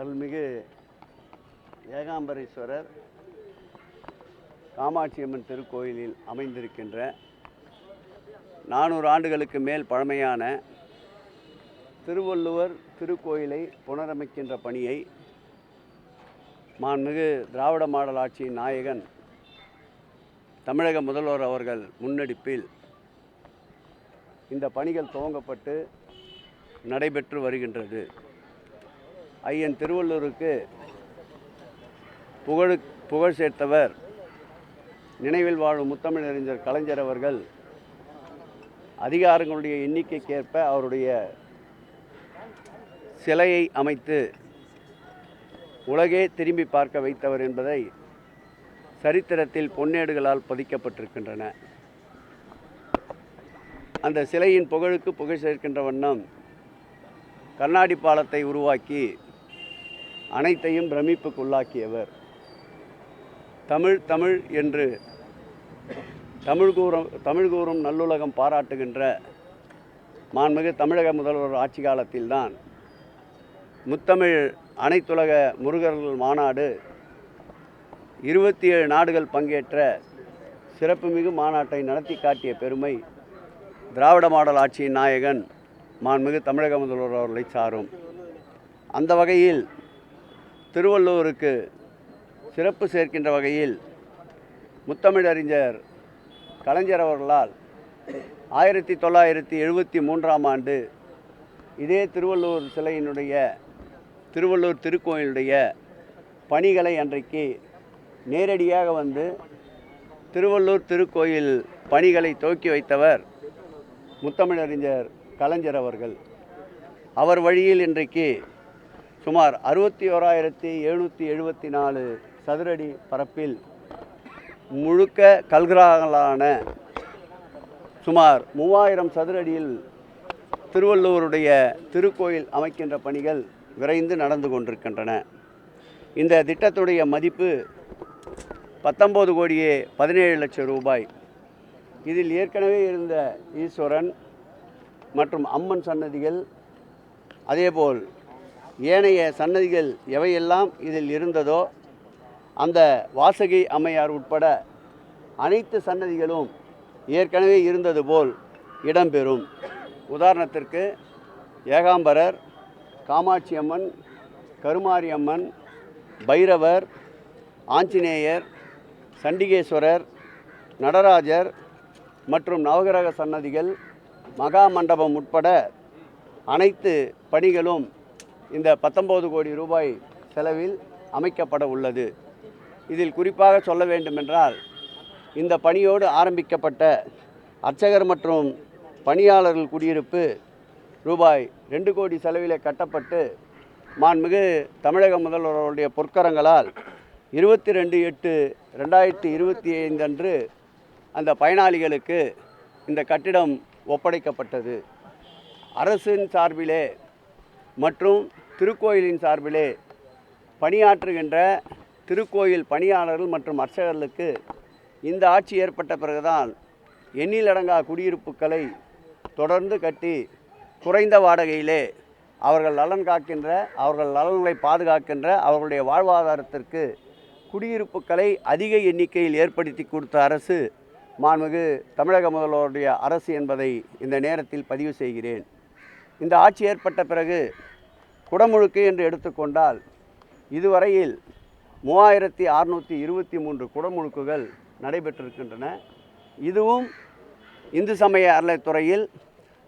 அருள்மிகு ஏகாம்பரேஸ்வரர் காமாட்சியம்மன் திருக்கோயிலில் அமைந்திருக்கின்ற நானூறு ஆண்டுகளுக்கு மேல் பழமையான திருவள்ளுவர் திருக்கோயிலை புனரமைக்கின்ற பணியை மாண்புமிகு திராவிட மாடல் ஆட்சியின் நாயகன் தமிழக முதல்வர் அவர்கள் முன்னெடுப்பில் இந்த பணிகள் துவங்கப்பட்டு நடைபெற்று வருகின்றது. ஐயன் திருவள்ளூருக்கு புகழு புகழ் சேர்த்தவர். நினைவில் வாழும் முத்தமிழறிஞர் கலைஞர் அவர்கள் அதிகாரங்களுடைய எண்ணிக்கைக்கேற்ப அவருடைய சிலையை அமைத்து உலகே திரும்பி பார்க்க வைத்தவர் என்பதை சரித்திரத்தில் பொன்னேடுகளால் பதிக்கப்பட்டிருக்கின்றன. அந்த சிலையின் புகழுக்கு புகழ் சேர்க்கின்ற வண்ணம் கண்ணாடி பாலத்தை உருவாக்கி அனைத்தையும் பிரமிப்புக்குள்ளாக்கியவர். தமிழ் தமிழ் என்று தமிழ் கூறும் தமிழ் கூறும் நல்லுலகம் பாராட்டுகின்ற மாண்புமிகு தமிழக முதல்வர் ஆட்சி காலத்தில்தான் முத்தமிழ் அனைத்துலக முருகர்கள் மாநாடு இருபத்தி ஏழு நாடுகள் பங்கேற்ற சிறப்புமிகு மாநாட்டை நடத்தி காட்டிய பெருமை திராவிட மாடல் ஆட்சியின் நாயகன் மாண்புமிகு தமிழக முதல்வர் அவர்களை சாரும். அந்த வகையில் திருவள்ளுவருக்கு சிறப்பு சேர்க்கின்ற வகையில் முத்தமிழறிஞர் கலைஞர் அவர்களால் ஆயிரத்தி தொள்ளாயிரத்தி எழுபத்தி மூன்றாம் ஆண்டு இதே திருவள்ளூர் சிலையினுடைய திருவள்ளூர் திருக்கோயிலுடைய பணிகளை அன்றைக்கு நேரடியாக வந்து திருவள்ளூர் திருக்கோயில் பணிகளை துவக்கி வைத்தவர் முத்தமிழறிஞர் கலைஞர் அவர்கள். அவர் வழியில் இன்றைக்கு சுமார் அறுபத்தி ஓராயிரத்தி எழுநூற்றி எழுபத்தி நாலு சதுரடி பரப்பில் முழுக்க கல்கிராகங்களான சுமார் மூவாயிரம் சதுரடியில் திருவள்ளுவருடைய திருக்கோயில் அமைக்கின்ற பணிகள் விரைந்து நடந்து கொண்டிருக்கின்றன. இந்த திட்டத்துடைய மதிப்பு பத்தொம்போது கோடியே பதினேழு லட்சம் ரூபாய். இதில் ஏற்கனவே இருந்த ஈஸ்வரன் மற்றும் அம்மன் சன்னதிகள் அதேபோல் ஏனைய சன்னதிகள் எவையெல்லாம் இதில் இருந்ததோ அந்த வாசகி அம்மையார் உட்பட அனைத்து சன்னதிகளும் ஏற்கனவே இருந்தது போல் இடம்பெறும். உதாரணத்திற்கு ஏகாம்பரர் காமாட்சி அம்மன் கருமாரி அம்மன் பைரவர் ஆஞ்சநேயர் சண்டிகேஸ்வரர் நடராஜர் மற்றும் நவகிரக சன்னதிகள் மகா மண்டபம் உட்பட அனைத்து பணிகளும் இந்த பத்தொம்போது கோடி ரூபாய் செலவில் அமைக்கப்பட உள்ளது. இதில் குறிப்பாக சொல்ல வேண்டுமென்றால் இந்த பணியோடு ஆரம்பிக்கப்பட்ட அர்ச்சகர் மற்றும் பணியாளர்கள் குடியிருப்பு ரூபாய் ரெண்டு கோடி செலவிலே கட்டப்பட்டு மாண்புமிகு தமிழக முதல்வருடைய பொற்கரங்களால் இருபத்தி ரெண்டு எட்டு ரெண்டாயிரத்தி இருபத்தி ஐந்து அன்று அந்த பயனாளிகளுக்கு இந்த கட்டிடம் ஒப்படைக்கப்பட்டது. அரசின் சார்பிலே மற்றும் திருக்கோயிலின் சார்பிலே பணியாற்றுகின்ற திருக்கோயில் பணியாளர்கள் மற்றும் அர்ச்சகர்களுக்கு இந்த ஆட்சி ஏற்பட்ட பிறகுதான் எண்ணிலடங்கா குடியிருப்புகளை தொடர்ந்து கட்டி குறைந்த வாடகையிலே அவர்கள் நலன் காக்கின்ற அவர்கள் நலன்களை பாதுகாக்கின்ற அவர்களுடைய வாழ்வாதாரத்திற்கு குடியிருப்புகளை அதிக எண்ணிக்கையில் ஏற்படுத்தி கொடுத்த அரசு மாண்புமிகு தமிழக முதல்வருடைய அரசு என்பதை இந்த நேரத்தில் பதிவு செய்கிறேன். இந்த ஆட்சி ஏற்பட்ட பிறகு குடமுழுக்கு என்று எடுத்துக்கொண்டால் இதுவரையில் மூவாயிரத்தி அறுநூற்றி இருபத்தி மூன்று குடமுழுக்குகள் நடைபெற்றிருக்கின்றன. இதுவும் இந்து சமய அறலைத்துறையில்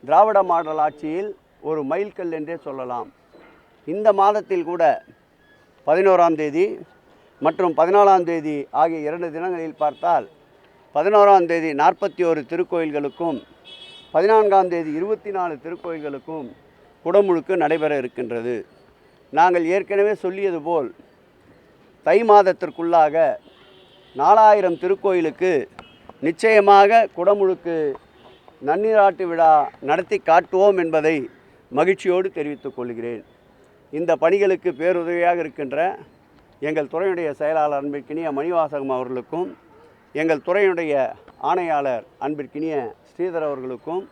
திராவிட மாடல் ஆட்சியில் ஒரு மைல்கல் என்றே சொல்லலாம். இந்த மாதத்தில் கூட பதினோராம் தேதி மற்றும் பதினாலாம் தேதி ஆகிய இரண்டு தினங்களில் பார்த்தால் பதினோராம் தேதி நாற்பத்தி ஒரு திருக்கோயில்களுக்கும் பதினான்காம் தேதி இருபத்தி நாலு திருக்கோயில்களுக்கும் குடமுழுக்கு நடைபெற இருக்கின்றது. நாங்கள் ஏற்கனவே சொல்லியது போல் தை மாதத்திற்குள்ளாக நாலாயிரம் திருக்கோயிலுக்கு நிச்சயமாக குடமுழுக்கு நன்னீராட்டு விழா நடத்தி காட்டுவோம் என்பதை மகிழ்ச்சியோடு தெரிவித்துக் கொள்கிறேன். இந்த பணிகளுக்கு பேருதவியாக இருக்கின்ற எங்கள் துறையுடைய செயலாளர் அன்பிற்கினிய மணிவாசகம் அவர்களுக்கும் எங்கள் துறையினுடைய ஆணையாளர் அன்பிற்கினிய ஸ்ரீதர் அவர்களுக்கும்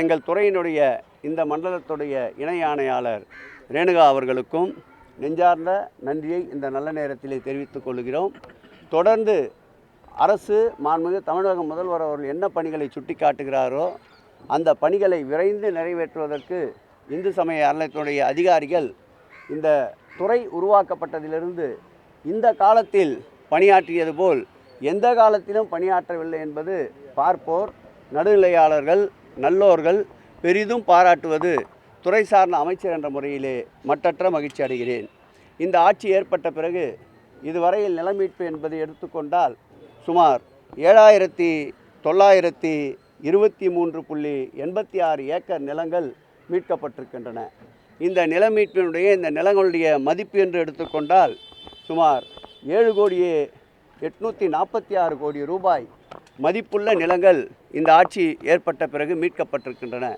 எங்கள் துறையினுடைய இந்த மண்டலத்துடைய இணை ஆணையாளர் ரேணுகா அவர்களுக்கும் நெஞ்சார்ந்த நன்றியை இந்த நல்ல நேரத்திலே தெரிவித்துக் கொள்கிறோம். தொடர்ந்து அரசு மாண்புமிகு தமிழக முதல்வர் அவர்கள் என்ன பணிகளை சுட்டிக்காட்டுகிறாரோ அந்த பணிகளை விரைந்து நிறைவேற்றுவதற்கு இந்து சமய அறநிலையத்துடைய அதிகாரிகள் இந்த துறை உருவாக்கப்பட்டதிலிருந்து இந்த காலத்தில் பணியாற்றியது போல் எந்த காலத்திலும் பணியாற்றவில்லை என்பது பார்ப்போர் நடுநிலையாளர்கள் நல்லோர்கள் பெரிதும் பாராட்டுவது துறை சார்ந்த அமைச்சர் என்ற முறையிலே மட்டற்ற மகிழ்ச்சி அடைகிறேன். இந்த ஆட்சி ஏற்பட்ட பிறகு இதுவரையில் நிலமீட்பு என்பதை எடுத்துக்கொண்டால் சுமார் ஏழாயிரத்தி தொள்ளாயிரத்தி இருபத்தி மூன்று புள்ளி எண்பத்தி ஆறு ஏக்கர் நிலங்கள் மீட்கப்பட்டிருக்கின்றன. இந்த நிலமீட்பினுடைய இந்த நிலங்களுடைய மதிப்பு என்று எடுத்துக்கொண்டால் சுமார் ஏழு கோடியே எட்நூற்றி நாற்பத்தி ஆறு கோடி ரூபாய் மதிப்புள்ள நிலங்கள் இந்த ஆட்சி ஏற்பட்ட பிறகு மீட்கப்பட்டிருக்கின்றன.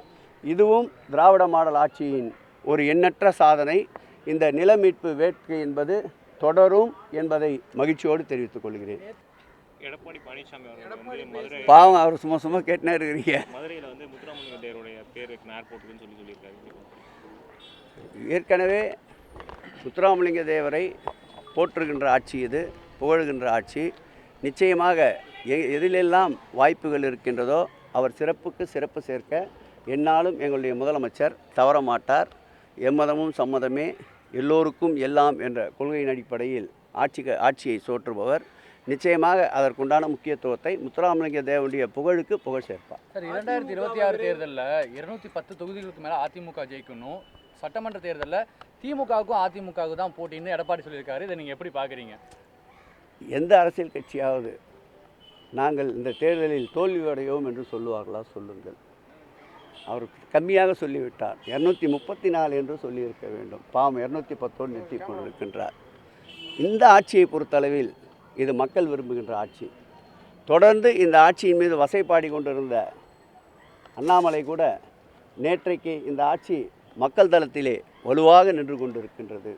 இதுவும் திராவிட மாடல் ஆட்சியின் ஒரு எண்ணற்ற சாதனை. இந்த நில மீட்பு வேட்கை என்பது தொடரும் என்பதை மகிழ்ச்சியோடு தெரிவித்துக் கொள்கிறேன். எடப்பாடி பழனிசாமி அவர்கள் வந்து மதுரை பாவம் அவர் சும்மா சும்மா கேட்டுனே இருக்கிறீங்க. மதுரையில் வந்து முத்துராமலிங்க தேவருடைய பேர் இருக்கு ஏர்போர்ட்டுக்குன்னு சொல்லி சொல்லியிருக்காரு. ஏற்கனவே முத்துராமலிங்க தேவரை போற்றுகின்ற ஆட்சி இது புகழுகின்ற ஆட்சி. நிச்சயமாக எ- எதிலெல்லாம் வாய்ப்புகள் இருக்கின்றதோ அவர் சிறப்புக்கு சிறப்பு சேர்க்க என்னாலும் எங்களுடைய முதலமைச்சர் தவற மாட்டார். எம்மதமும் சம்மதமே. எல்லோருக்கும் எல்லாம் என்ற கொள்கையின் அடிப்படையில் ஆட்சி ஆட்சியை சோற்றுபவர் நிச்சயமாக அதற்குண்டான முக்கியத்துவத்தை முத்துராமலிங்க தேவனுடைய புகழுக்கு புகழ் சேர்ப்பார். சார் இரண்டாயிரத்தி இருபத்தி ஆறு தேர்தலில் இருநூத்தி பத்து தொகுதிகளுக்கு மேலே அதிமுக ஜெயிக்கணும். சட்டமன்ற தேர்தலில் திமுகவுக்கும் அதிமுகவுக்கும் தான் போட்டின்னு எடப்பாடி சொல்லியிருக்காரு. இதை நீங்கள் எப்படி பார்க்குறீங்க எந்த அரசியல் கட்சியாவது நாங்கள் இந்த தேர்தலில் தோல்வியடையோம் என்று சொல்லுவார்களா? சொல்லுங்கள். அவர் கம்மியாக சொல்லிவிட்டார். இரநூத்தி முப்பத்தி நாலு என்று சொல்லியிருக்க வேண்டும். பாவம் இரநூத்தி பத்தோடு நிறுத்தி கொண்டிருக்கின்றார் இந்த ஆட்சியை பொறுத்தளவில் இது மக்கள் விரும்புகின்ற ஆட்சி. தொடர்ந்து இந்த ஆட்சியின் மீது வசைப்பாடி கொண்டிருந்த அண்ணாமலை கூட நேற்றைக்கு இந்த ஆட்சி மக்கள் தளத்திலே வலுவாக நின்று கொண்டிருக்கின்றது.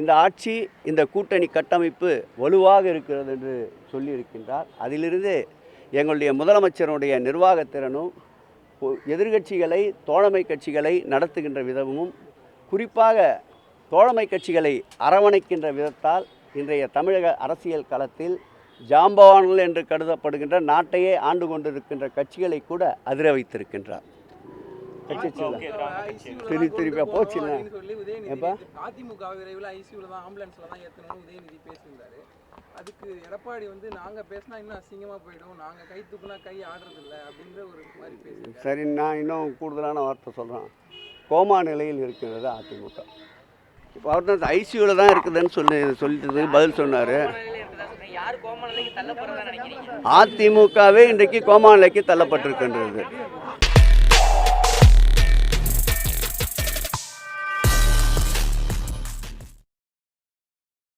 இந்த ஆட்சி இந்த கூட்டணி கட்டமைப்பு வலுவாக இருக்கிறது என்று சொல்லியிருக்கின்றார். அதிலிருந்து எங்களுடைய முதலமைச்சருடைய நிர்வாகத்திறனும் எதிர்கட்சிகளை எதிர்க்கட்சிகளை தோழமை கட்சிகளை நடத்துகின்ற விதமும் குறிப்பாக தோழமை கட்சிகளை அரவணைக்கின்ற விதத்தால் இன்றைய தமிழக அரசியல் களத்தில் ஜாம்பவான்கள் என்று கருதப்படுகின்ற நாட்டையே ஆண்டு கொண்டிருக்கின்ற கட்சிகளை கூட அதிர வைத்திருக்கின்றார். கட்சி திமுகவுக்கு எதிரான கட்சி. திருப்பி திருப்பி போச்சுல்ல அப்படின்னு சொல்லி உதயநிதி. எப்பா? நேத்து அதிமுக விரைவில் ஐசியூல தான் ஆம்புலன்ஸ்ல தான் ஏற்றணும்னு உதயநிதி பேசியிருந்தாரு. அதுக்கு எடப்பாடி வந்து நாங்க பேசினா இன்னும் அசிங்கமா போயிடும். நாங்க கை தூக்குனா கை ஆடுறது இல்ல அப்படின்ற ஒரு மாதிரி பேசியிருக்காரு. சரி நான் இன்னும் கூடுதலான வார்த்தை சொல்கிறேன் கோமா நிலையில் இருக்கிறது அதிமுக. இப்போ அவர் தான் ஐசியூவில் தான் இருக்குதுன்னு சொல்லி சொல்லிட்டு பதில் சொன்னார். யார் கோம நிலைக்கு தள்ளப்படுறதா நினைக்கிறீங்க? அதிமுகவே இன்றைக்கு கோமா நிலைக்கு தள்ளப்பட்டிருக்கின்றது.